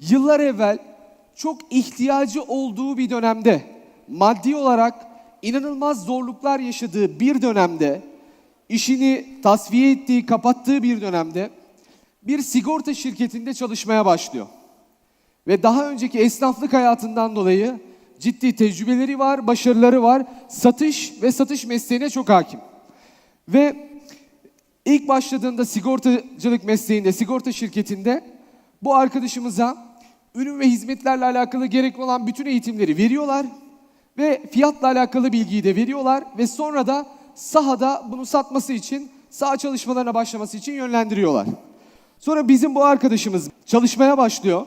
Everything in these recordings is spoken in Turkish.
yıllar evvel çok ihtiyacı olduğu bir dönemde, maddi olarak inanılmaz zorluklar yaşadığı bir dönemde, işini tasfiye ettiği, kapattığı bir dönemde bir sigorta şirketinde çalışmaya başlıyor. Ve daha önceki esnaflık hayatından dolayı ciddi tecrübeleri var, başarıları var. Satış ve satış mesleğine çok hakim. Ve ilk başladığında sigortacılık mesleğinde, sigorta şirketinde bu arkadaşımıza ürün ve hizmetlerle alakalı gerekli olan bütün eğitimleri veriyorlar ve fiyatla alakalı bilgiyi de veriyorlar ve sonra da sahada bunu satması için, saha çalışmalarına başlaması için yönlendiriyorlar. Sonra bizim bu arkadaşımız çalışmaya başlıyor.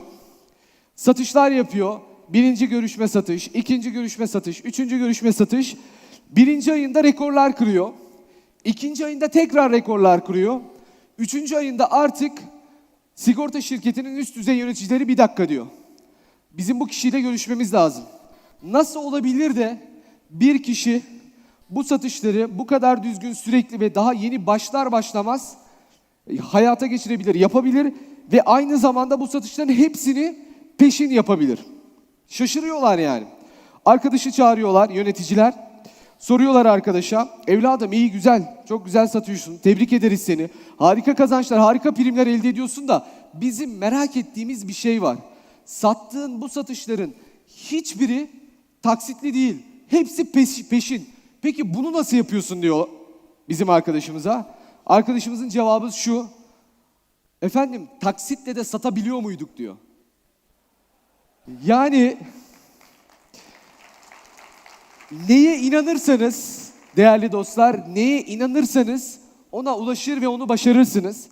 Satışlar yapıyor. Birinci görüşme satış, ikinci görüşme satış, üçüncü görüşme satış. Birinci ayında rekorlar kırıyor. İkinci ayında tekrar rekorlar kırıyor. Üçüncü ayında artık sigorta şirketinin üst düzey yöneticileri bir dakika diyor. Bizim bu kişiyle görüşmemiz lazım. Nasıl olabilir de bir kişi bu satışları bu kadar düzgün sürekli ve daha yeni başlar başlamaz e, hayata geçirebilir, yapabilir ve aynı zamanda bu satışların hepsini peşin yapabilir. Şaşırıyorlar yani. Arkadaşı çağırıyorlar yöneticiler. Soruyorlar arkadaşa, evladım iyi güzel, çok güzel satıyorsun, tebrik ederiz seni. Harika kazançlar, harika primler elde ediyorsun da bizim merak ettiğimiz bir şey var. Sattığın bu satışların hiçbiri taksitli değil, hepsi peş- peşin. Peki bunu nasıl yapıyorsun diyor bizim arkadaşımıza. Arkadaşımızın cevabı şu, efendim taksitle de satabiliyor muyduk diyor. Yani neye inanırsanız değerli dostlar, neye inanırsanız ona ulaşır ve onu başarırsınız.